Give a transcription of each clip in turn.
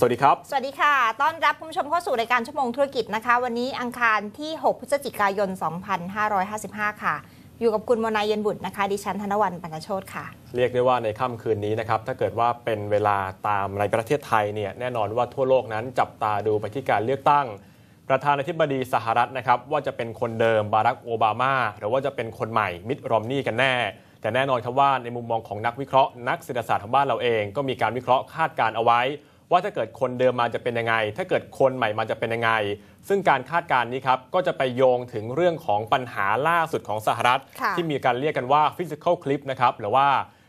สวัสดีครับ สวัสดีค่ะ ต้อนรับคุณผู้ชมเข้าสู่รายการชั่วโมงธุรกิจนะคะ วันนี้อังคารที่ 6 พฤศจิกายน 2555 ค่ะ อยู่กับคุณมนายเย็นบุตรนะคะ ดิฉันธนวันปัญโชตค่ะ เรียกได้ว่าในค่ำคืนนี้นะครับ ถ้าเกิดว่าเป็นเวลาตามในประเทศไทยเนี่ย แน่นอนว่าทั่วโลกนั้นจับตาดูไปที่การเลือกตั้ง ประธานาธิบดีสหรัฐนะครับ ว่าจะเป็นคนเดิมบารักโอบามา หรือว่าจะเป็นคนใหม่มิดรอมนี่กันแน่แต่แน่นอนครับว่าในมุมมองของนักวิเคราะห์ นักเศรษฐศาสตร์ของบ้านเราเอง ก็มีการวิเคราะห์คาดการณ์เอาไว้ ว่าถ้าเกิดคนเดิมมาจะเป็นยังไง ถ้าเกิดคนใหม่มาจะเป็นยังไง ซึ่งการคาดการณ์นี้ครับก็จะไปโยงถึงเรื่องของปัญหาล่าสุดของสหรัฐค่ะที่มีการเรียกกันว่า physical cliff นะครับหรือว่า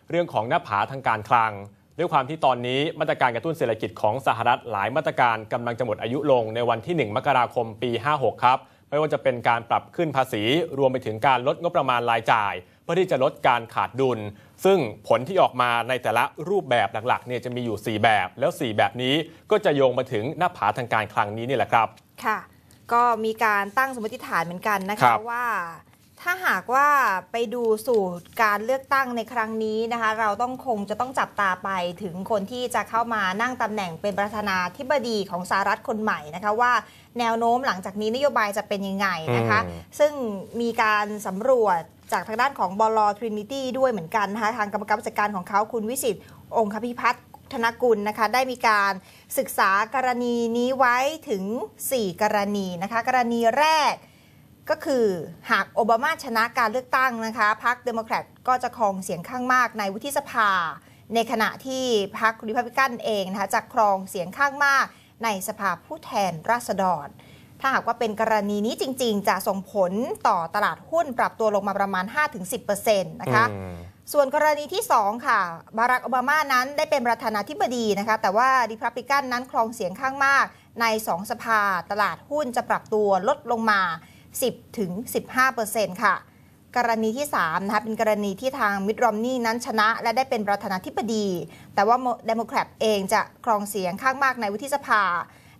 เรื่องของหน้าผาทางการคลังด้วยความที่ตอนนี้มาตรการกระตุ้นเศรษฐกิจของสหรัฐหลายมาตรการกำลังจะหมดอายุลงในวันที่ 1 มกราคมปี 56 ครับ ไม่ว่าจะเป็นการปรับขึ้นภาษีรวมไปถึงการลดงบประมาณรายจ่ายเพื่อที่จะลดการขาดดุล ซึ่งผลที่ออกมาในแต่ละรูปแบบหลักๆเนี่ยจะมีอยู่ 4 แบบ แล้ว 4 แบบนี้ก็จะโยงมาถึงหน้าผาทางการคลังนี้นี่แหละครับ ค่ะ ก็มีการตั้งสมมติฐานเหมือนกันนะครัคะบว่าถ้าหากว่าไปดูสู่การเลือกตั้งในครั้งนี้นะคะ เราต้องคงจะต้องจับตาไปถึงคนที่จะเข้ามานั่งตำแหน่งเป็นประธานาธิบดีของสหรัฐคนใหม่นะคะว่าแนวโน้มหลังจากนี้นโยบายจะเป็นยังไงนะคะอืมซึ่งมีการสำรวจ จากทางด้านของบอลทรินิตี้ด้วยเหมือนกันนะคะทางกรรมการผู้จัดการของเขาคุณวิสิทธิ์องคพิพัฒน์ธนกุลนะคะได้มีการศึกษากรณีนี้ไว้ถึง 4 กรณีนะคะกรณีแรกก็คือหากโอบามาชนะการเลือกตั้งนะคะพรรคเดโมแครตก็จะครองเสียงข้างมากในวุฒิสภา ในขณะที่พรรคริพับลิกันเองนะคะจะครองเสียงข้างมากในสภาผู้แทนราษฎร ถ้าหากว่าเป็นกรณีนี้จริง ๆ จะส่งผลต่อตลาดหุ้นปรับตัวลงมาประมาณ 5-10%นะคะอืมส่วนกรณีที่ 2 ค่ะ บารักโอบามานั้นได้เป็นประธานาธิบดีนะคะ แต่ว่าริพับลิกันนั้นครองเสียงข้างมาก ใน 2 สภา ตลาดหุ้นจะปรับตัวลดลงมา 10-15%ค่ะ กรณีที่3นะคะเป็นกรณีที่ทางมิดรอมนี่นั้นชนะ และได้เป็นประธานาธิบดี แต่ว่าเดโมแครตเองจะครองเสียงข้างมากในวุฒิสภา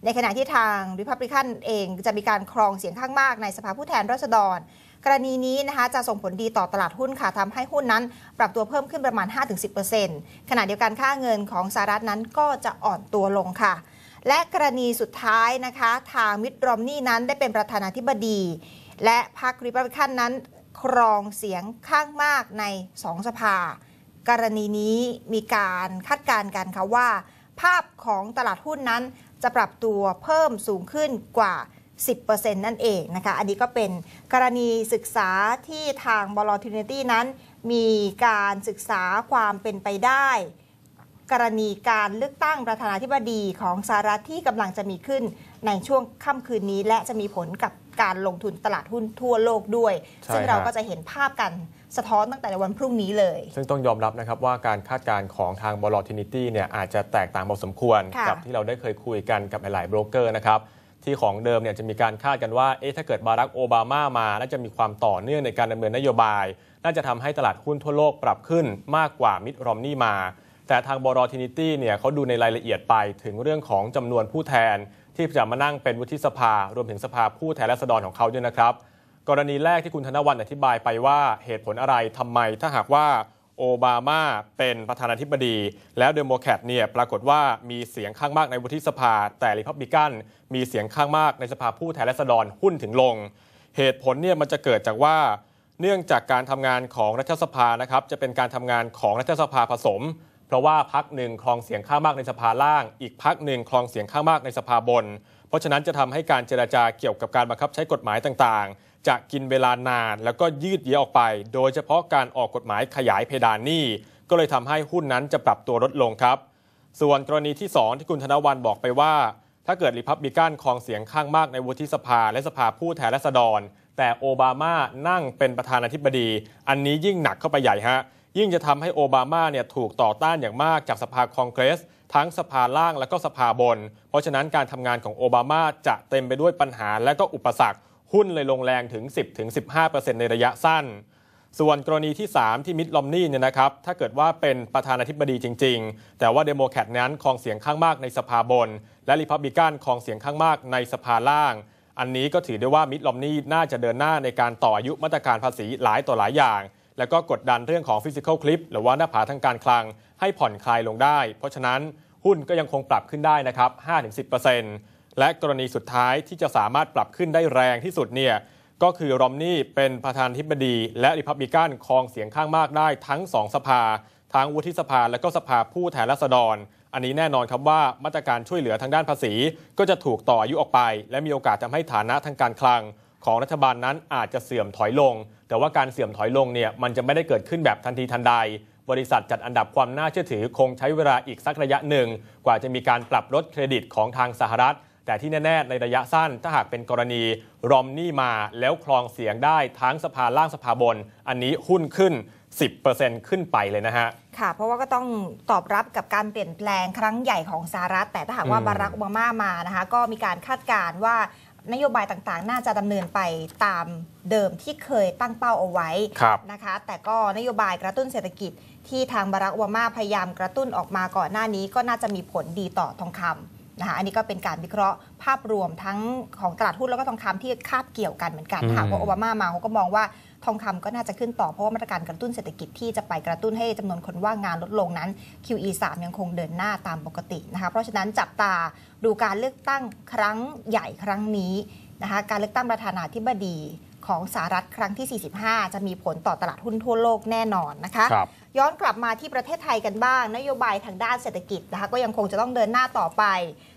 ในขณะที่ทางริพับลิกันเองจะมีการครองเสียงข้างมากในสภาผู้แทนราษฎร กรณีนี้นะคะจะส่งผลดีต่อตลาดหุ้นค่ะทำให้หุ้นนั้น ปรับตัวเพิ่มขึ้นประมาณ 5-10%ขณะเดียวกันค่าเงินของสหรัฐนั้นก็จะอ่อนตัวลงค่ะและกรณีสุดท้ายนะคะ ทางมิดรอมนี่นั้นได้เป็นประธานาธิบดี และพรรคริพับลิกันนั้น ครองเสียงข้างมากใน2สภา กรณีนี้มีการคาดการณ์กันค่ะว่า ภาพของตลาดหุ้นนั้น จะปรับตัวเพิ่มสูงขึ้นกว่า 10%นั่นเองนะคะ อันนี้ก็เป็นกรณีศึกษาที่ทางบลทินิตี้นั้น มีการศึกษาความเป็นไปได้ กรณีการเลือกตั้งประธานาธิบดีของสหรัฐที่กำลังจะมีขึ้นในช่วงค่ำคืนนี้ และจะมีผลกับการลงทุนตลาดหุ้นทั่วโลกด้วยใช่ซึ่งเราฮะก็จะเห็นภาพกันสะท้อนตั้งแต่ในวันพรุ่งนี้เลย ซึ่งต้องยอมรับนะครับว่าการคาดการณ์ของทางบลทินิตี้เนี่ยอาจจะแตกต่างพอสมควรค่ะกัที่เราได้เคยคุยกันกับหลายๆโบรกเกอร์นะครับที่ของเดิมเนี่ยจะมีการคาดกันว่าเอ๊ะถ้าเกิดบารักโอบามามาน่าจะมีความต่อเนื่องในการดำเนินนโยบาย น่าจะทำให้ตลาดหุ้นทั่วโลกปรับขึ้นมากกว่ามิดรอมนี่มา แต่ทางบลทินิตี้เนี่ยเขาดูในรายละเอียดไปถึงเรื่องของจำนวนผู้แทนที่จะมานั่งเป็นวุฒิสภา รวมถึงสภาผู้แทนราษฎรของเขาด้วยนะครับ กรณีแรกที่คุณธนวัฒน์อธิบายไปว่าเหตุผลอะไรทำไมถ้าหากว่าโอบามาเป็นประธานาธิบดี แล้วเดโมแครตเนี่ยปรากฏว่ามีเสียงข้างมากในวุฒิสภา แต่ริพับลิกันมีเสียงข้างมากในสภาผู้แทนราษฎรหุ้นถึงลง เหตุผลเนี่ยมันจะเกิดจากว่า เนื่องจากการทำงานของรัฐสภานะครับจะเป็นการทำงานของรัฐสภาผสม เพราะว่าพักหนึ่งครองเสียงข้างมากในสภาล่าง อีกพักหนึ่งครองเสียงข้างมากในสภาบน เพราะฉะนั้นจะทำให้การเจรจาเกี่ยวกับการบังคับใช้กฎหมายต่างๆ จะกินเวลานานแล้วก็ยืดเยื้อออกไป โดยเฉพาะการออกกฎหมายขยายเพดานหนี้ก็เลยทำให้หุ้นนั้นจะปรับตัวลดลงครับ ส่วนกรณีที่ 2 ที่คุณธนวันบอกไปว่า ถ้าเกิดริพับลิกันครองเสียงข้างมากในวุฒิสภาและสภาผู้แทนราษฎร แต่โอบามานั่งเป็นประธานาธิบดี อันนี้ยิ่งหนักเข้าไปใหญ่ฮะ ยิ่งจะทำให้โอบามาเนี่ยถูกต่อต้านอย่างมากจากสภาคองเกรส ทั้งสภาล่างและก็สภาบน เพราะฉะนั้นการทำงานของโอบามาจะเต็มไปด้วยปัญหาและก็อุปสรรค หุ้นเลยลงแรงถึง 10-15%ในระยะสั้น ส่วนกรณีที่ 3 ที่มิดลอมนี่เนี่ยนะครับถ้าเกิดว่าเป็นประธานาธิบดีจริง ๆ แต่ว่าเดโมแครตนั้นครองเสียงข้างมากในสภาบน และริพับลิกันครองเสียงข้างมากในสภาล่างอันนี้ก็ถือได้ว่ามิดลอมนี่น่าจะเดินหน้าในการต่ออายุมาตรการภาษีหลายต่อหลายอย่าง แล้วก็กดดันเรื่องของฟิสิก a l คลิปหรือว่าหน้าผาทางการคลังให้ผ่อนคลายลงได้ เพราะฉะนั้นหุ้นก็ยังคงปรับขึ้นได้นะครับ 5-10%และกรณีสุดท้ายที่จะสามารถปรับขึ้นได้แรงที่สุดเนี่ยก็คือรอมนี่เป็นประธานธิบดี และริพับลิกันครองเสียงข้างมากได้ทั้ง 2 สภา ทั้งวุฒิสภาและก็สภาผู้แทนราษฎร อันนี้แน่นอนครับว่ามาตรการช่วยเหลือทางด้านภาษี ก็จะถูกต่ออายุออกไป และมีโอกาสทำให้ฐานะทางการคลัง ของรัฐบาลนั้นอาจจะเสื่อมถอยลง แต่ว่าการเสื่อมถอยลงเนี่ยมันจะไม่ได้เกิดขึ้นแบบทันทีทันใด บริษัทจัดอันดับความน่าเชื่อถือคงใช้เวลาอีกสักระยะหนึ่ง กว่าจะมีการปรับลดเครดิตของทางสหรัฐ แต่ที่แน่ ๆ ในระยะสั้นถ้าหากเป็นกรณีรอมนี่มาแล้วครองเสียงได้ทั้งสภาล่างสภาบน อันนี้หุ้นขึ้น10%ขึ้นไปเลยนะฮะ ค่ะ เพราะว่าก็ต้องตอบรับกับการเปลี่ยนแปลงครั้งใหญ่ของสหรัฐ แต่ถ้าหากว่าอืมบารักโอบามามานะคะ ก็มีการคาดการณ์ว่า นโยบายต่างๆ น่าจะดำเนินไปตามเดิมที่เคยตั้งเป้าเอาไว้ครับนะคะ แต่ก็นโยบายกระตุ้นเศรษฐกิจที่ทางบารักโอบามาพยายามกระตุ้นออกมาก่อนหน้านี้ก็น่าจะมีผลดีต่อทองคำ นะคะอันนี้ก็เป็นการวิเคราะห์ภาพรวมทั้งของตลาดหุ้นแล้วก็ทองคำที่คาบเกี่ยวกันเหมือนกันอืมถ้าหากว่าโอบามามาเขาก็มองว่าทองคำก็น่าจะขึ้นต่อเพราะว่ามาตรการกระตุ้นเศรษฐกิจที่จะไปกระตุ้นให้จำนวนคนว่างงานลดลงนั้น QE 3 ยังคงเดินหน้าตามปกตินะคะเพราะฉะนั้นจับตาดูการเลือกตั้งครั้งใหญ่ครั้งนี้นะคะการเลือกตั้งประธานาธิบดี ของสหรัฐครั้งที่ 45 จะมีผลต่อตลาดหุ้นทั่วโลกแน่นอนนะคะครับย้อนกลับมาที่ประเทศไทยกันบ้าง นโยบายทางด้านเศรษฐกิจนะคะก็ยังคงจะต้องเดินหน้าต่อไป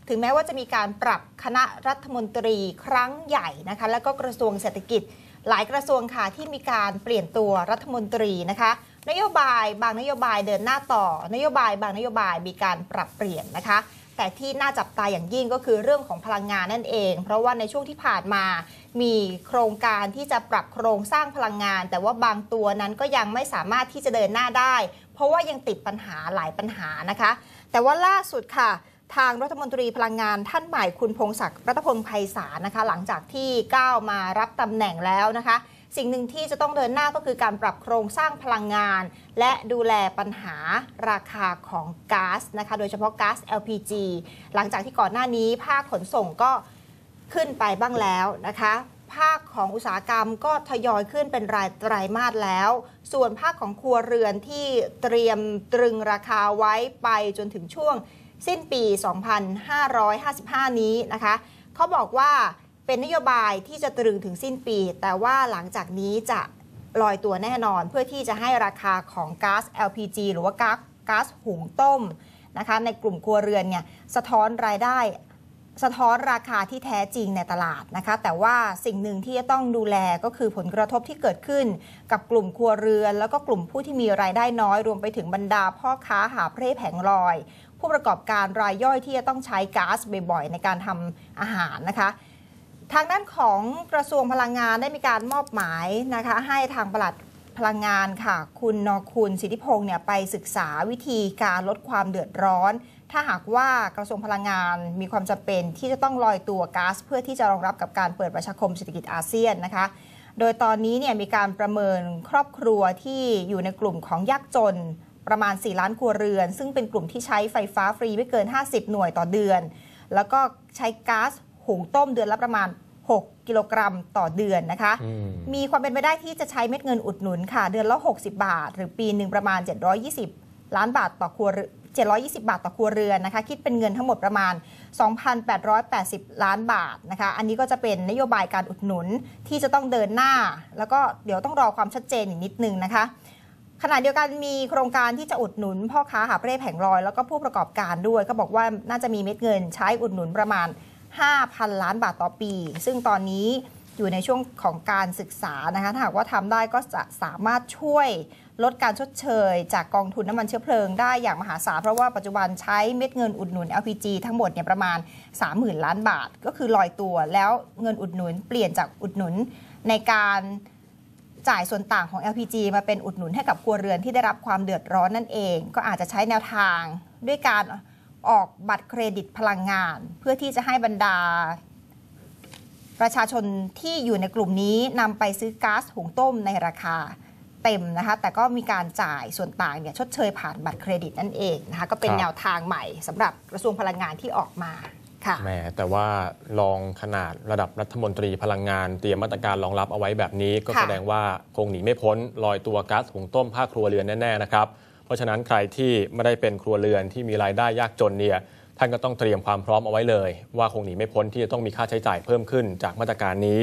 ถึงแม้ว่าจะมีการปรับคณะรัฐมนตรีครั้งใหญ่นะคะแล้วก็กระทรวงเศรษฐกิจ หลายกระทรวงค่ะที่มีการเปลี่ยนตัวรัฐมนตรีนะคะนโยบายบางนโยบายเดินหน้าต่อ นโยบายบางนโยบายมีการปรับเปลี่ยนนะคะ แต่ที่น่าจับตาอย่างยิ่งก็คือเรื่องของพลังงานนั่นเอง เพราะว่าในช่วงที่ผ่านมามีโครงการที่จะปรับโครงสร้างพลังงาน แต่ว่าบางตัวนั้นก็ยังไม่สามารถที่จะเดินหน้าได้ เพราะว่ายังติดปัญหาหลายปัญหานะคะ แต่ว่าล่าสุดค่ะทางรัฐมนตรีพลังงานท่านใหม่คุณพงศักดิ์รัตพลไพศาลนะคะ หลังจากที่ก้าวมารับตำแหน่งแล้วนะคะ สิ่งหนึ่งที่จะต้องเดินหน้าก็คือการปรับโครงสร้างพลังงาน และดูแลปัญหาราคาของก๊าซนะคะ โดยเฉพาะก๊าซ LPG หลังจากที่ก่อนหน้านี้ภาคขนส่งก็ขึ้นไปบ้างแล้วนะคะภาคของอุตสาหกรรมก็ทยอยขึ้นเป็นรายไตรมาสแล้ว ส่วนภาคของครัวเรือนที่เตรียมตรึงราคาไว้ไปจนถึงช่วงสิ้นปี 2555 นี้นะคะ เขาบอกว่า เป็นนโยบายที่จะตรึงถึงสิ้นปี แต่ว่าหลังจากนี้จะลอยตัวแน่นอน เพื่อที่จะให้ราคาของก๊าซ LPG หรือว่าก๊าซก๊าซหุงต้มนะคะในกลุ่มครัวเรือนเนี่ยสะท้อนรายได้ สะท้อนราคาที่แท้จริงในตลาดนะคะ แต่ว่าสิ่งหนึ่งที่จะต้องดูแลก็คือผลกระทบที่เกิดขึ้น กับกลุ่มครัวเรือน แล้วก็กลุ่มผู้ที่มีรายได้น้อยรวมไปถึงบรรดาพ่อค้าหาบเร่แผงลอย ผู้ประกอบการรายย่อยที่จะต้องใช้ก๊าซบ่อยๆในการทำอาหารนะคะ ทางด้านของกระทรวงพลังงานได้มีการมอบหมายนะคะให้ทางปลัดพลังงานค่ะ คุณนคุณสิทธิพงศ์เนี่ยไปศึกษาวิธีการลดความเดือดร้อน ถ้าหากว่ากระทรวงพลังงานมีความจำเป็นที่จะต้องลอยตัวก๊าซเพื่อที่จะรองรับกับการเปิดประชาคมเศรษฐกิจอาเซียนนะคะ โดยตอนนี้เนี่ยมีการประเมินครอบครัวที่อยู่ในกลุ่มของยากจนประมาณ 4 ล้านครัวเรือน ซึ่งเป็นกลุ่มที่ใช้ไฟฟ้าฟรีไม่เกิน 50 หน่วยต่อเดือน แล้วก็ใช้ก๊าซหุงต้มเดือนละประมาณ 6 กิโลกรัมต่อเดือนนะคะอืมมีความเป็นไปได้ที่จะใช้เม็ดเงินอุดหนุนค่ะ เดือนละ 60 บาท หรือปีหนึ่งประมาณ 720 ล้านบาทต่อครัวเรือน720 บาทต่อครัวเรือนนะคะ คิดเป็นเงินทั้งหมดประมาณ 2,880 ล้านบาทนะคะ อันนี้ก็จะเป็นนโยบายการอุดหนุนที่จะต้องเดินหน้า แล้วก็เดี๋ยวต้องรอความชัดเจนอีกนิดนึงนะคะขณะเดียวกันมีโครงการที่จะอุดหนุน พ่อค้าหาบเร่แผงลอย แล้วก็ผู้ประกอบการด้วย ก็บอกว่าน่าจะมีเม็ดเงินใช้อุดหนุนประมาณ 5,000 ล้านบาทต่อปี ซึ่งตอนนี้อยู่ในช่วงของการศึกษานะคะถ้าหากว่าทำได้ก็จะสามารถช่วยลดการชดเชย จากกองทุนน้ำมันเชื้อเพลิงได้อย่างมหาศาลเพราะว่าปัจจุบันใช้เม็ดเงินอุดหนุน LPG ทั้งหมดเนี่ยประมาณ 30,000 ล้านบาท ก็คือลอยตัวแล้วเงินอุดหนุนเปลี่ยนจากอุดหนุนในการจ่ายส่วนต่างของ LPG มาเป็นอุดหนุนให้กับครัวเรือนที่ได้รับความเดือดร้อนนั่นเอง ก็อาจจะใช้แนวทางด้วยการ ออกบัตรเครดิตพลังงาน เพื่อที่จะให้บรรดา ประชาชนที่อยู่ในกลุ่มนี้นำไปซื้อก๊าซหุงต้มในราคาเต็มนะคะแต่ก็มีการจ่ายส่วนต่างเนี่ยชดเชยผ่านบัตรเครดิตนั่นเองนะคะก็เป็นครับ แนวทางใหม่สำหรับกระทรวงพลังงานที่ออกมาค่ะ แหมแต่ว่าลองขนาดระดับรัฐมนตรีพลังงานเตรียมมาตรการรองรับเอาไว้แบบนี้ ก็ค่ะ แสดงว่าคงหนีไม่พ้นลอยตัวก๊าซหุงต้มภาคครัวเรือนแน่ ๆ นะครับ ราะราะฉะนั้นใครที่ไม่ได้เป็นครัวเรือนที่มีรายได้ยากจนเนี่ยท่านก็ต้องเตรียมความพร้อมเอาไว้เลย ว่าคงหนีไม่พ้นที่จะต้องมีค่าใช้จ่ายเพิ่มขึ้นจากมาตรการนี้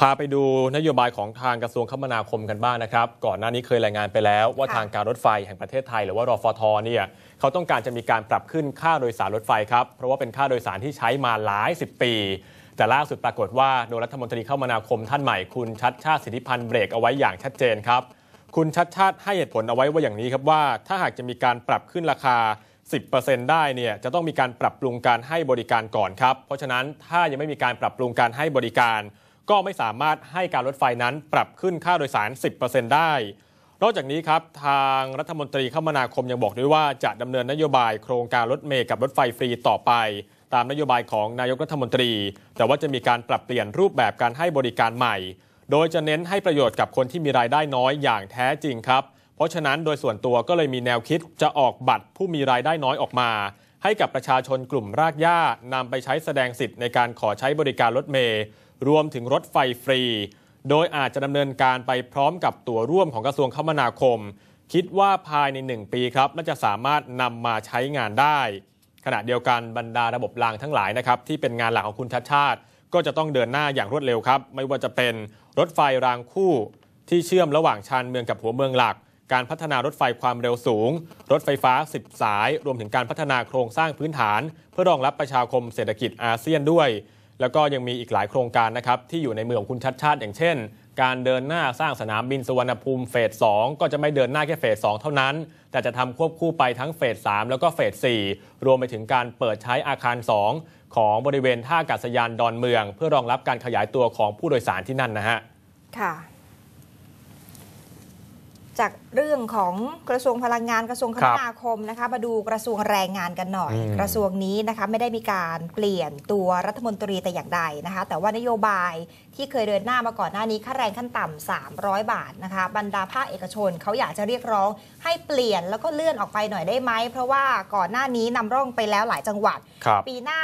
พาไปดูนโยบายของทางกระทรวงคมนาคมกันบ้างนะครับ ก่อนหน้านี้เคยรายงานไปแล้ว ว่าทางการรถไฟแห่งประเทศไทย หรือว่ารอฟทเนี่ยเขาต้องการจะมีการปรับขึ้นค่าโดยสารรถไฟครับเพราะว่าเป็นค่าโดยสารที่ใช้มาหลายสิบปีแต่ล่าสุดปรากฏว่าโดยรัฐมนตรีคมนาคมท่านใหม่คุณชัดชาติสิทธิพันธ์เบรกเอาไว้อย่างชัดเจนครับ คุณชัดชาติให้เหตุผลเอาไว้ว่าอย่างนี้ครับว่า ถ้าหากจะมีการปรับขึ้นราคา 10%ได้เนี่ยจะต้องมีการปรับปรุงการให้บริการก่อนครับ เพราะฉะนั้นถ้ายังไม่มีการปรับปรุงการให้บริการ ก็ไม่สามารถให้การรถไฟนั้นปรับขึ้นค่าโดยสาร 10%ได้ นอกจากนี้ครับทางรัฐมนตรีคมนาคมยังบอกด้วยว่าจะดำเนินนโยบายโครงการรถเมล์กับรถไฟฟรีต่อไป ตามนโยบายของนายกรัฐมนตรี แต่ว่าจะมีการปรับเปลี่ยนรูปแบบการให้บริการใหม่ โดยจะเน้นให้ประโยชน์กับคนที่มีรายได้น้อยอย่างแท้จริงครับ เพราะฉะนั้นโดยส่วนตัวก็เลยมีแนวคิดจะออกบัตรผู้มีรายได้น้อยออกมา ให้กับประชาชนกลุ่มรากหญ้านำไปใช้แสดงสิทธิ์ในการขอใช้บริการรถเมล์รวมถึงรถไฟฟรี โดยอาจจะดำเนินการไปพร้อมกับตัวร่วมของกระทรวงคมนาคม คิดว่าภายใน 1 ปีครับน่าจะสามารถนำมาใช้งานได้ ขณะเดียวกันบรรดาระบบรางทั้งหลายนะครับที่เป็นงานหลักของคุณชัดชาติ ก็จะต้องเดินหน้าอย่างรวดเร็วครับ ไม่ว่าจะเป็นรถไฟรางคู่ที่เชื่อมระหว่างชานเมืองกับหัวเมืองหลัก การพัฒนารถไฟความเร็วสูง รถไฟฟ้า 10 สาย รวมถึงการพัฒนาโครงสร้างพื้นฐาน เพื่อรองรับประชาคมเศรษฐกิจอาเซียนด้วย แล้วก็ยังมีอีกหลายโครงการนะครับที่อยู่ในมือของคุณชัดชาติ อย่างเช่น การเดินหน้าสร้างสนามบินสุวรรณภูมิเฟส 2 ก็จะไม่เดินหน้าแค่เฟส 2 เท่านั้น แต่จะทำควบคู่ไปทั้งเฟส 3 แล้วก็เฟส 4 รวมไปถึงการเปิดใช้อาคาร 2 ของบริเวณท่าอากาศยานดอนเมือง เพื่อรองรับการขยายตัวของผู้โดยสารที่นั่นนะฮะ ค่ะ จากเรื่องของกระทรวงพลังงานกระทรวงคครัมบนาคมนะคะมาดูกระทรวงแรงงานกันหน่อยอืมกระทรวงนี้นะคะไม่ได้มีการเปลี่ยนตัวรัฐมนตรีแต่อย่างใดนะคะ แต่ว่านโยบายที่เคยเดินหน้ามาก่อนหน้านี้ค่าแรงขั้นต่ำ300 บาทนะคะ บรรดาภาคเอกชนเขาอยากจะเรียกร้องให้เปลี่ยนแล้วก็เลื่อนออกไปหน่อยได้ไหม เพราะว่าก่อนหน้านี้นำร่องไปแล้วหลายจังหวัดครับปีหน้า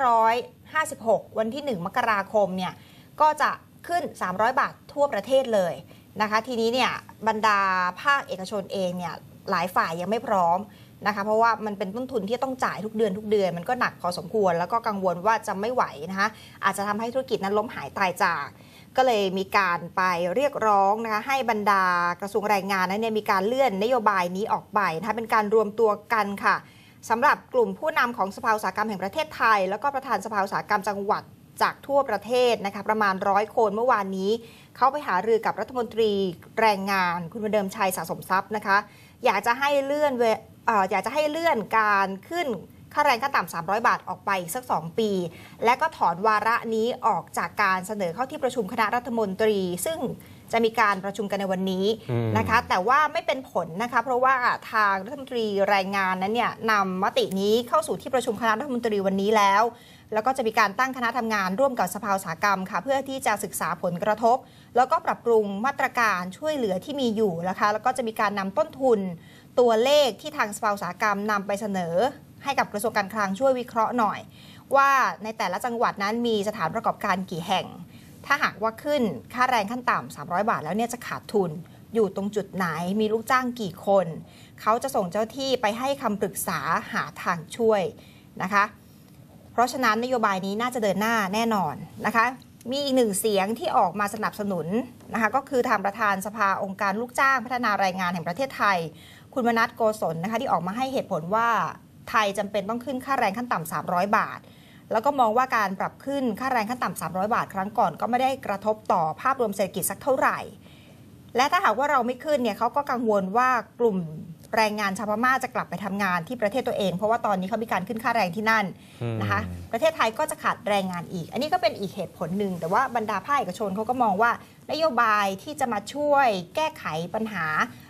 2556 วันที่ 1 มกราคมเนี่ยก็จะขึ้น 300 บาททั่วประเทศเลย นะคะ ทีนี้เนี่ยบรรดาภาคเอกชนเองเนี่ยหลายฝ่ายยังไม่พร้อมนะคะ เพราะว่ามันเป็นต้นทุนที่ต้องจ่ายทุกเดือนทุกเดือน มันก็หนักพอสมควร แล้วก็กังวลว่าจะไม่ไหวนะคะอาจจะทำให้ธุรกิจนั้นล้มหายตายจาก ก็เลยมีการไปเรียกร้องนะคะให้บรรดากระทรวงแรงงานนั้นเนี่ยมีการเลื่อนนโยบายนี้ออกไปนะคะเป็นการรวมตัวกันค่ะสำหรับกลุ่มผู้นำของสภาอุตสาหกรรมแห่งประเทศไทย แล้วก็ประธานสภาอุตสาหกรรมจังหวัดจากทั่วประเทศนะคะประมาณร้อยคนเมื่อวานนี้ เขาไปหารือกับรัฐมนตรีแรงงาน คุณประเดิมชัยสะสมทรัพย์นะคะ อยากจะให้เลื่อนเวเอ่ออยากจะให้เลื่อนการขึ้นค่าแรงขั้นต่ำ300 บาทออกไปอีกสัก 2 ปี และก็ถอนวาระนี้ออกจากการเสนอเข้าที่ประชุมคณะรัฐมนตรี ซึ่งจะมีการประชุมกันในวันนี้อืมนะคะ แต่ว่าไม่เป็นผลนะคะ เพราะว่าทางรัฐมนตรีแรงงานนั้นเนี่ยนำมตินี้เข้าสู่ที่ประชุมคณะรัฐมนตรีวันนี้แล้ว แล้วก็จะมีการตั้งคณะทำงานร่วมกับสภาอุตสาหกรรมค่ะ เพื่อที่จะศึกษาผลกระทบ แล้วก็ปรับปรุงมาตรการช่วยเหลือที่มีอยู่นะคะแล้วก็จะมีการนำต้นทุน ตัวเลขที่ทางสภาอุตสาหกรรมนำไปเสนอ ให้กับกระทรวงการคลังช่วยวิเคราะห์หน่อย ว่าในแต่ละจังหวัดนั้นมีสถานประกอบการกี่แห่ง ถ้าหากว่าขึ้นค่าแรงขั้นต่ำ300 บาทแล้วเนี่ยจะขาดทุนอยู่ตรงจุดไหนมีลูกจ้างกี่คน เขาจะส่งเจ้าที่ไปให้คำปรึกษาหาทางช่วยนะคะ เพราะฉะนั้นนโยบายนี้น่าจะเดินหน้าแน่นอนนะคะ มีอีกหนึ่งเสียงที่ออกมาสนับสนุนนะคะก็คือทางประธานสภาองค์การลูกจ้างพัฒนาแรงงานแห่งประเทศไทย คุณมนัทโกศลนะคะที่ออกมาให้เหตุผลว่าไทยจำเป็นต้องขึ้นค่าแรงขั้นต่ำ300 บาท แล้วก็มองว่าการปรับขึ้นค่าแรงขั้นต่ำ300 บาท ครั้งก่อนก็ไม่ได้กระทบต่อภาพรวมเศรษฐกิจสักเท่าไหร่ และถ้าหากว่าเราไม่ขึ้นเนี่ยเขาก็กังวลว่ากลุ่ม แรงงานชาวพม่าจะกลับไปทำงานที่ประเทศตัวเอง เพราะว่าตอนนี้เขามีการขึ้นค่าแรงที่นั่นนะคะประเทศไทยก็จะขาดแรงงานอีก อันนี้ก็เป็นอีกเหตุผลหนึ่ง แต่ว่าบรรดาภาคเอกชนเขาก็มองว่านโยบายที่จะมาช่วยแก้ไขปัญหา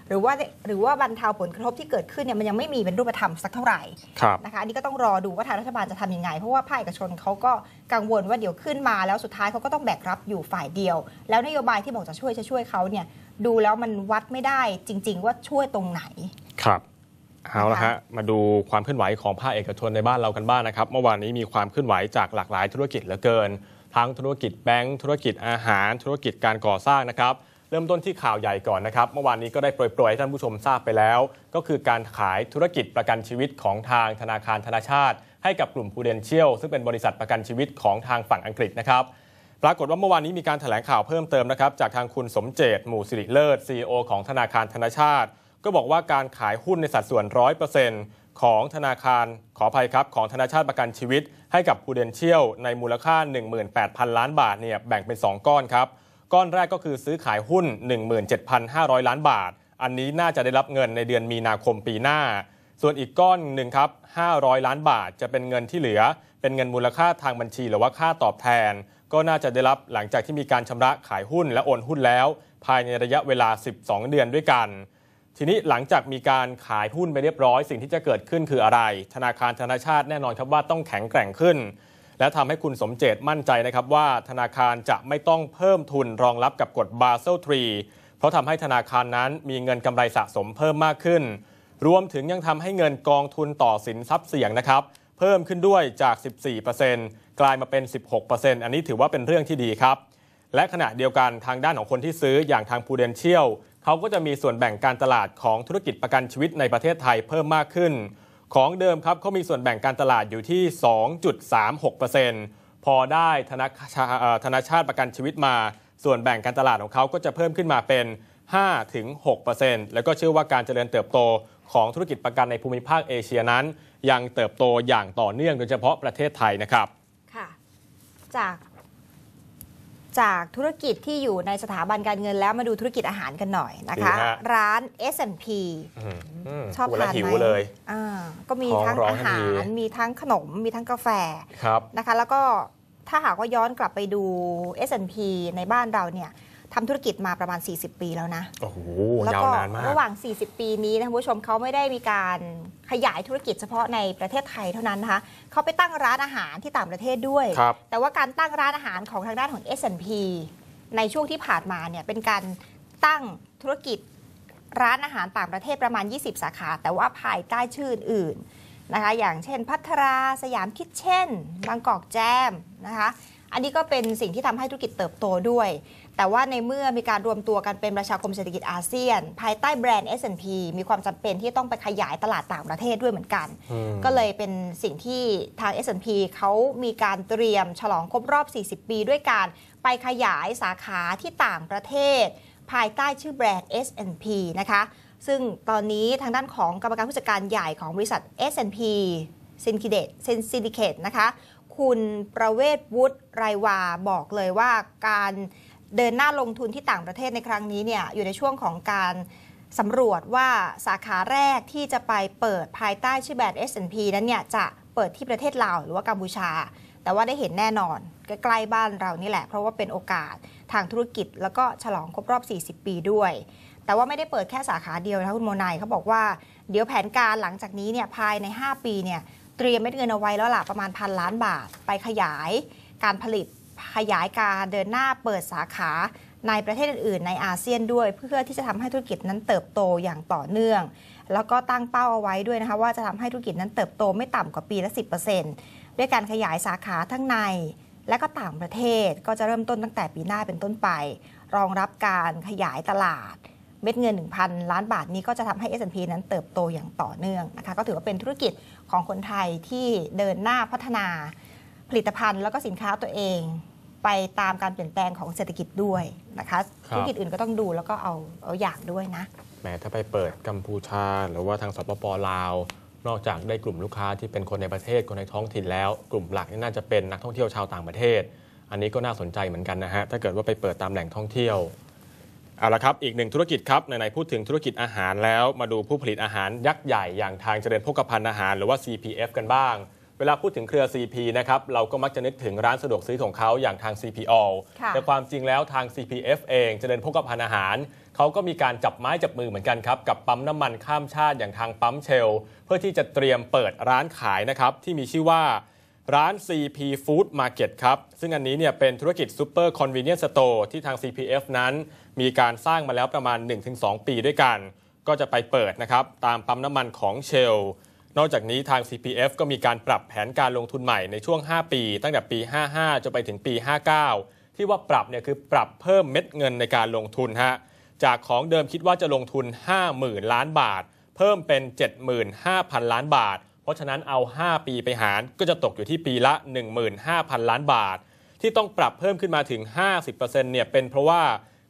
หรือว่าหรือว่าบรรเทาผลกระทบที่เกิดขึ้นเนี่ยมันยังไม่มีเป็นรูปธรรมสักเท่าไหร่ครับนะคะอันนี้ก็ต้องรอดูว่าทางรัฐบาลจะทำยังไง เพราะว่าภาคเอกชนเขาก็กังวลว่าเดี๋ยวขึ้นมา แล้วสุดท้ายเขาก็ต้องแบกรับอยู่ฝ่ายเดียว แล้วนโยบายที่บอกจะช่วยจะช่วยเขาเนี่ยดูแล้วมันวัดไม่ได้จริง ๆ ว่าช่วยตรงไหนครับ เอาละฮะมาดูความเคลื่อนไหวของภาคเอกชนในบ้านเรากันบ้างนะครับ เมื่อวานนี้มีความเคลื่อนไหวจากหลากหลายธุรกิจเหลือเกิน ทั้งธุรกิจแบงก์ธุรกิจอาหาร ธุรกิจการก่อสร้างนะครับ เริ่มต้นที่ข่าวใหญ่ก่อนนะครับ เมื่อวานนี้ก็ได้โปรยๆให้ท่านผู้ชมทราบไปแล้ว ก็คือการขายธุรกิจประกันชีวิตของทางธนาคารธนาชาติ ให้กับกลุ่ม Prudential ซึ่งเป็นบริษัทประกันชีวิตของทางฝั่งอังกฤษนะครับปรากฏว่าเมื่อวานนี้มีการแถลงข่าวเพิ่มเติมนะครับจากทางคุณสมเจตหมู่สิริเลิศ CEO ของธนาคารธนาชาติ ก็บอกว่าการขายหุ้นในสัดส่วน 100%ของธนาคารขออภัยครับของธนาชาติประกันชีวิต ให้กับ Prudential ในมูลค่า 18,000 ล้านบาทเนี่ยแบ่งเป็น 2 ก้อนครับ ก้อนแรกก็คือซื้อขายหุ้น 17,500 ล้านบาท อันนี้น่าจะได้รับเงินในเดือนมีนาคมปีหน้า ส่วนอีกก้อนหนึ่งครับ 500 ล้านบาทจะเป็นเงินที่เหลือ เป็นเงินมูลค่าทางบัญชีหรือว่าค่าตอบแทน ก็น่าจะได้รับหลังจากที่มีการชำระขายหุ้นและโอนหุ้นแล้ว ภายในระยะเวลา 12 เดือนด้วยกัน ทีนี้หลังจากมีการขายหุ้นไปเรียบร้อยสิ่งที่จะเกิดขึ้นคืออะไร ธนาคารธนาชาติแน่นอนครับว่าต้องแข็งแกร่งขึ้น และทำให้คุณสมเจตมั่นใจนะครับว่าธนาคารจะไม่ต้องเพิ่มทุนรองรับกับกฎบาเซล3เพราะทำให้ธนาคารนั้นมีเงินกำไรสะสมเพิ่มมากขึ้น รวมถึงยังทำให้เงินกองทุนต่อสินทรัพย์เสี่ยงนะครับเพิ่มขึ้นด้วยจาก 14%กลายมาเป็น 16%อันนี้ถือว่าเป็นเรื่องที่ดีครับและขณะเดียวกันทางด้านของคนที่ซื้ออย่างทาง Prudential เขาก็จะมีส่วนแบ่งการตลาดของธุรกิจประกันชีวิตในประเทศไทยเพิ่มมากขึ้น ของเดิมครับเขามีส่วนแบ่งการตลาดอยู่ที่ 2.36%พอได้ธนาธนาชาติประกันชีวิตมา ส่วนแบ่งการตลาดของเขาก็จะเพิ่มขึ้นมาเป็น 5-6%แล้วก็เชื่อว่าการเจริญเติบโตของธุรกิจประกันในภูมิภาคเอเชียนั้น ยังเติบโตอย่างต่อเนื่องโดยเฉพาะประเทศไทยนะครับ ค่ะ จาก จากธุรกิจที่อยู่ในสถาบันการเงินแล้วมาดูธุรกิจอาหารกันหน่อยนะคะ ดีฮะ ร้าน S&P มชอบพูดแล้ทาวนหิไหวมเลย อ่าก็มีท้องทั้งร้องอาทันหาทีรมีทั้งขนม มีทั้งกาแฟครับ นะคะ แล้วก็ถ้าหากว่าย้อนกลับไปดู S&P ในบ้านเราเนี่ย ทำธุรกิจมาประมาณ 40 ปีแล้วนะ โอ้โหแล้วยาวก็นานมาก ระหว่าง 40 ปีนี้นะคุณผู้ชมเขาไม่ได้มีการขยายธุรกิจเฉพาะในประเทศไทยเท่านั้นนะคะเขาไปตั้งร้านอาหารที่ต่างประเทศด้วย ครับ แต่ว่าการตั้งร้านอาหารของทางด้านของ S&P ในช่วงที่ผ่านมาเนี่ยเป็นการตั้งธุรกิจร้านอาหารต่างประเทศประมาณ 20 สาขา แต่ว่าภายใต้ชื่ออื่นๆนะคะ อย่างเช่น พัทราสยามคิทเช่นบางกอกแจมนะคะ อันนี้ก็เป็นสิ่งที่ทำให้ธุรกิจเติบโตด้วย แต่ว่าในเมื่อมีการรวมตัวกันเป็นประชาคมเศรษฐกิจอาเซียน ภายใต้แบรนด์ S&P มีความจำเป็นที่ต้องไปขยายตลาดต่างประเทศด้วยเหมือนกัน ก็เลยเป็นสิ่งที่ทาง S&P เขามีการเตรียมฉลองครบรอบ 40 ปี ด้วยการไปขยายสาขาที่ต่างประเทศ ภายใต้ชื่อแบรนด์ S&P นะคะซึ่งตอนนี้ทางด้านของกรรมการผู้จัดการใหญ่ของบริษัท S&P Syndicate Syndicate นะคะ คุณประเวศวุฒิไรวาบอกเลยว่าการ เดินหน้าลงทุนที่ต่างประเทศในครั้งนี้เนี่ยอยู่ในช่วงของการสำรวจว่าสาขาแรกที่จะไปเปิดภายใต้ชื่อแบรนด์ S&P นั้นเนี่ยจะเปิดที่ประเทศลาวหรือว่ากัมพูชา แต่ว่าได้เห็นแน่นอนใกล้ๆบ้านเรานี่แหละ เพราะว่าเป็นโอกาสทางธุรกิจ แล้วก็ฉลองครบรอบ 40 ปีด้วย แต่ว่าไม่ได้เปิดแค่สาขาเดียวนะคุณโมนายเขาบอกว่าเดี๋ยวแผนการหลังจากนี้เนี่ยภายใน 5 ปีเนี่ยเตรียมเม็ดเงินเอาไว้แล้วล่ะประมาณพันล้านบาทไปขยายการผลิต ขยายการเดินหน้าเปิดสาขาในประเทศอื่นๆ ในอาเซียนด้วย เพื่อที่จะทำให้ธุรกิจนั้นเติบโตอย่างต่อเนื่อง แล้วก็ตั้งเป้าเอาไว้ด้วยนะคะว่าจะทำให้ธุรกิจนั้นเติบโตไม่ต่ำกว่าปีละ 10%ด้วยการขยายสาขาทั้งใน และก็ต่างประเทศก็จะเริ่มต้นตั้งแต่ปีหน้าเป็นต้นไป รองรับการขยายตลาด เม็ดเงิน 1,000 ล้านบาทนี้ก็จะทำให้ S&P นั้นเติบโตอย่างต่อเนื่องนะคะก็ถือว่าเป็นธุรกิจของคนไทยที่เดินหน้าพัฒนา ผลิตภัณฑ์แล้วก็สินค้าตัวเอง ไปตามการเปลี่ยนแปลงของเศรษฐกิจด้วยนะคะครับ ธุรกิจอื่นก็ต้องดูแล้วก็เอาเอาอย่างด้วยนะ แหมถ้าไปเปิดกัมพูชา หรือว่าทางสปปลาว นอกจากได้กลุ่มลูกค้าที่เป็นคนในประเทศคนในท้องถิ่นแล้ว กลุ่มหลักนี่น่าจะเป็นนักท่องเที่ยวชาวต่างประเทศ อันนี้ก็น่าสนใจเหมือนกันนะฮะถ้าเกิดว่าไปเปิดตามแหล่งท่องเที่ยวเอาละครับอีกหนึ่งธุรกิจครับไหนๆพูดถึงธุรกิจอาหารแล้วมาดูผู้ผลิตอาหารยักษ์ใหญ่อย่างทางเจริญโภคภัณฑ์อาหาร หรือว่า CPF กันบ้าง เวลาพูดถึงเครือ CP นะครับเราก็มักจะนึกถึงร้านสะดวกซื้อของเขาอย่างทาง CPO ค่ะแต่ความจริงแล้วทาง CPF เองเจริญโภคภัณฑ์อาหาร เขาก็มีการจับไม้จับมือเหมือนกันครับกับปั๊มน้ำมันข้ามชาติอย่างทางปั๊มเชล เพื่อที่จะเตรียมเปิดร้านขายนะครับที่มีชื่อว่าร้าน CP Food Market ครับ ซึ่งอันนี้เนี่ยเป็นธุรกิจ Super Convenience Store ที่ทาง CPF นั้น มีการสร้างมาแล้วประมาณ 1-2 ปีด้วยกัน ก็จะไปเปิดนะครับ ตามปั๊มน้ำมันของเชล นอกจากนี้ทาง CPF ก็มีการปรับแผนการลงทุนใหม่ในช่วง 5 ปี ตั้งแต่ปี 55 จนไปถึงปี 59 ที่ว่าปรับเนี่ยคือปรับเพิ่มเม็ดเงินในการลงทุนฮะจากของเดิมคิดว่าจะลงทุน 50,000 ล้านบาท เพิ่มเป็น 75,000 ล้านบาท เพราะฉะนั้นเอา 5 ปีไปหารก็จะตกอยู่ที่ปีละ 15,000 ล้านบาท ที่ต้องปรับเพิ่มขึ้นมาถึง 50%เนี่ยเป็นเพราะว่า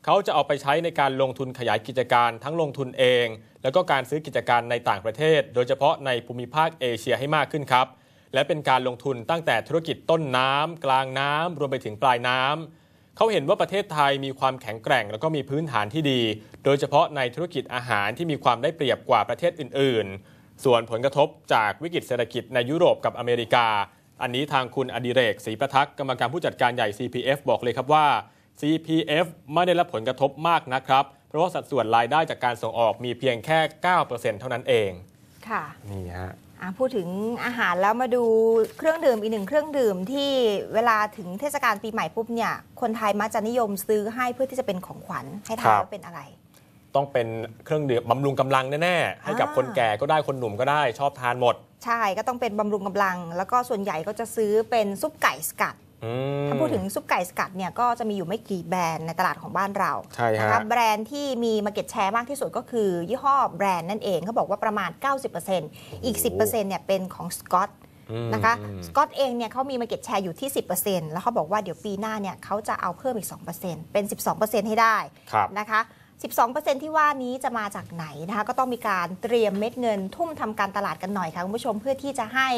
เขาจะเอาไปใช้ในการลงทุนขยายกิจการทั้งลงทุนเอง แล้วก็การซื้อกิจการในต่างประเทศ โดยเฉพาะในภูมิภาคเอเชียให้มากขึ้นครับ และเป็นการลงทุนตั้งแต่ธุรกิจต้นน้ำกลางน้ำรวมไปถึงปลายน้ำเขาเห็นว่าประเทศไทยมีความแข็งแกร่ง แล้วก็มีพื้นฐานที่ดี โดยเฉพาะในธุรกิจอาหารที่มีความได้เปรียบกว่าประเทศอื่น ๆ ส่วนผลกระทบจากวิกฤตเศรษฐกิจในยุโรปกับอเมริกา อันนี้ทางคุณอดิเรกศรีประทักษ์กรรมการผู้จัดการใหญ่ CPF บอกเลยครับว่า CPF ไม่ได้รับผลกระทบมากนะครับ เพราะว่าสัดส่วนรายได้จากการส่งออกมีเพียงแค่ 9%เท่านั้นเอง ค่ะ นี่ฮะอะพูดถึงอาหารแล้วมาดูเครื่องดื่มอีกหนึ่งเครื่องดื่มที่เวลาถึงเทศกาลปีใหม่ปุ๊บเนี่ย คนไทยมักจะนิยมซื้อให้เพื่อที่จะเป็นของขวัญให้ทานครับว่าเป็นอะไร ต้องเป็นเครื่องดื่มบำรุงกำลังแน่ๆให้กับอ่าคนแก่ก็ได้คนหนุ่มก็ได้ชอบทานหมด ใช่ก็ต้องเป็นบำรุงกำลัง แล้วก็ส่วนใหญ่ก็จะซื้อเป็นซุปไก่สกัดอืม ถ้าพูดถึงซุปไก่สกัดเนี่ยก็จะมีอยู่ไม่กี่แบรนด์ในตลาดของบ้านเราใช่ฮะนะคะแบรนด์ที่มีมาเก็ตแชร์มากที่สุดก็คือ ยี่ห้อแบรนด์นั่นเองเขาบอกว่าประมาณ 90%อีก 10%เนี่ยเป็นของสกอตอืมนะคะอืมสกอตเองเนี่ยเขามีมาเก็ตแชร์อยู่ที่ 10%แล้วเขาบอกว่าเดี๋ยวปีหน้าเนี่ยเขาจะเอาเพิ่มอีก 2%เป็น 12%ให้ได้ครับนะคะ 12%ที่ว่านี้จะมาจากไหนนะคะก็ต้องมีการเตรียมเม็ดเงิน ทุ่มทำการตลาดกันหน่อยค่ะคุณผู้ชมเพื่อที่จะให้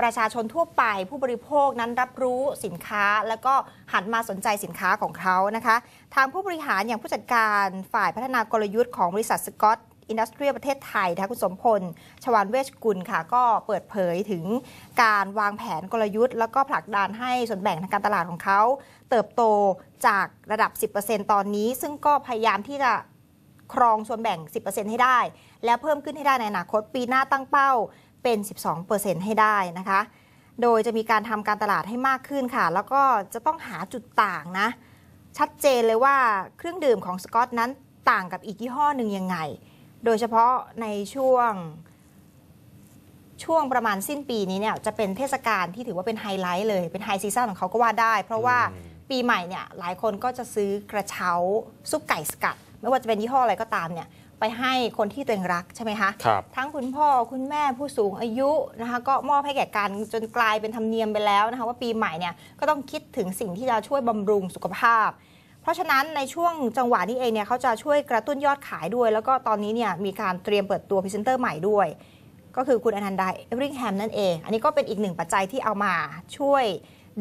ประชาชนทั่วไปผู้บริโภคนั้นรับรู้สินค้า แล้วก็หันมาสนใจสินค้าของเขานะคะ ทางผู้บริหารอย่างผู้จัดการฝ่ายพัฒนากลยุทธ์ของบริษัทสกอต อินดัสเทรียประเทศไทยนะคะคุณสมพล ชวานเวชกุลค่ะ ก็เปิดเผยถึงการวางแผนกลยุทธ์ แล้วก็ผลักดันให้ส่วนแบ่งทางการตลาดของเขา เติบโตจากระดับ 10%ตอนนี้ ซึ่งก็พยายามที่จะครองส่วนแบ่ง 10%ให้ได้ แล้วเพิ่มขึ้นให้ได้ในอนาคตปีหน้าตั้งเป้าเป็น 12%ให้ได้นะคะ โดยจะมีการทำการตลาดให้มากขึ้นค่ะ แล้วก็จะต้องหาจุดต่างนะ ชัดเจนเลยว่าเครื่องดื่มของสกอตนั้นต่างกับอีกยี่ห้อหนึ่งยังไง โดยเฉพาะในช่วงช่วงประมาณสิ้นปีนี้เนี่ยจะเป็นเทศกาลที่ถือว่าเป็นไฮไลท์เลยเป็นไฮซีซั่นของเขาก็ว่าได้ เพราะว่าอืมปีใหม่เนี่ยหลายคนก็จะซื้อกระเช้าซุปไก่สกัด ไม่ว่าจะเป็นยี่ห้ออะไรก็ตามเนี่ยไปให้คนที่ตัวเองรักใช่ไหมคะครับทั้งคุณพ่อคุณแม่ผู้สูงอายุนะคะก็มอบให้แก่กันจนกลายเป็นธรรมเนียมไปแล้วนะคะว่าปีใหม่เนี่ยก็ต้องคิดถึงสิ่งที่จะช่วยบำรุงสุขภาพเพ ราะฉะนั้นในช่วงจังหวะนี้เองเนี่ยเขาจะช่วยกระตุ้นยอดขายด้วย แล้วก็ตอนนี้เนี่ยมีการเตรียมเปิดตัวพรีเซนเตอร์ใหม่ด้วย ก็คือคุณอนันดาเอเวอริงแฮมนั่นเอง อันนี้ก็เป็นอีกหนึ่งปัจจัยที่เอามาช่วย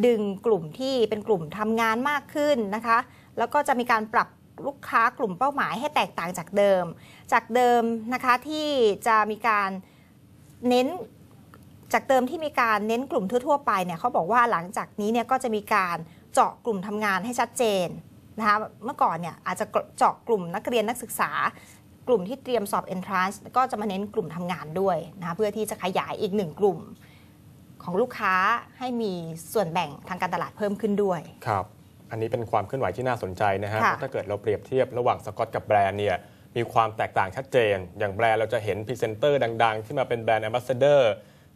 ดึงกลุ่มที่เป็นกลุ่มทำงานมากขึ้นนะคะ แล้วก็จะมีการปรับลูกค้ากลุ่มเป้าหมายให้แตกต่างจากเดิม จากเดิมนะคะที่จะมีการเน้นจากเดิมที่มีการเน้นกลุ่มทั่ว ๆ ไปเนี่ยเขาบอกว่าหลังจากนี้เนี่ยก็จะมีการเจาะกลุ่มทำงานให้ชัดเจน นะคะเมื่อก่อนเนี่ยอาจจะเจาะกลุ่มนักเรียนนักศึกษากลุ่มที่เตรียมสอบ entrance ก็จะมาเน้นกลุ่มทำงานด้วยนะคะเพื่อที่จะขยายอีกหนึ่งกลุ่มของลูกค้าให้มีส่วนแบ่งทางการตลาดเพิ่มขึ้นด้วย ครับ อันนี้เป็นความเคลื่อนไหวที่น่าสนใจนะฮะค่ะถ้าเกิดเราเปรียบเทียบระหว่างสกอตกับแบรนด์เนี่ย มีความแตกต่างชัดเจน อย่างแบรนด์เราจะเห็นพรีเซนเตอร์ดังๆ ที่มาเป็นแบรนด์แอมบาสเดอร์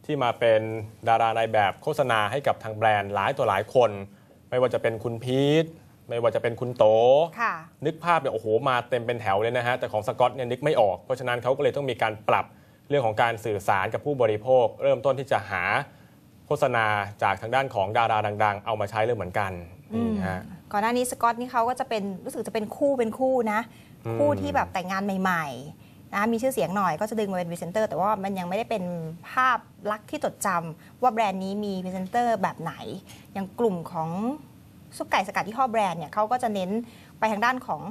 ที่มาเป็นดารานายแบบโฆษณาให้กับทางแบรนด์หลายต่อหลายคน ไม่ว่าจะเป็นคุณพีท ไม่ว่าจะเป็นคุณโตค่ะนึกภาพเนี่ยโอ้โหมาเต็มเป็นแถวเลยนะฮะ แต่ของสกอตเนี่ยนึกไม่ออก เพราะฉะนั้นเขาก็เลยต้องมีการปรับเรื่องของการสื่อสารกับผู้บริโภค เริ่มต้นที่จะหาโฆษณาจากทางด้านของดาราดัง ๆ เอามาใช้เลยเหมือนกันนี่ฮะก่อนหน้านี้สกอตนี่เขาก็จะเป็นรู้สึกจะเป็นคู่เป็นคู่นะอืมคู่ที่แบบแต่งงานใหม่ ๆนะมีชื่อเสียงหน่อยก็จะดึงมาเป็นพรีเซนเตอร์แต่ว่ามันยังไม่ได้เป็นภาพลักษณ์ที่จดจำว่าแบรนด์นี้มีพรีเซนเตอร์แบบไหน อย่างกลุ่มของ ซุปไก่สกัดที่ห้อแบรนด์เนี่ยเขาก็จะเน้นไปทางด้านของ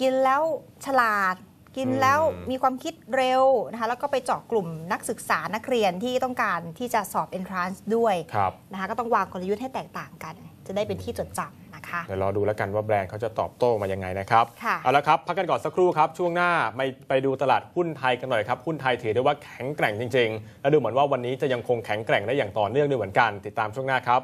กินแล้วฉลาด กินแล้วอืมมีความคิดเร็วนะคะแล้วก็ไปเจาะกลุ่มนักศึกษานักเรียนที่ต้องการที่จะสอบ entrance ด้วยครับนะคะก็ต้องวางกลยุทธ์ให้แตกต่างกัน จะได้เป็นที่จดจำนะคะเดี๋ยวรอดูแล้วกันว่าแบรนด์เขาจะตอบโต้มายังไงนะครับค่ะเอาละครับพักกันก่อนสักครู่ครับ ช่วงหน้าไปไปดูตลาดหุ้นไทยกันหน่อยครับหุ้นไทยถือได้ว่าแข็งแกร่งจริง ๆ และดูเหมือนว่าวันนี้จะยังคงแข็งแกร่งได้อย่างต่อเนื่องด้วยเหมือนกัน ติดตามช่วงหน้าครับ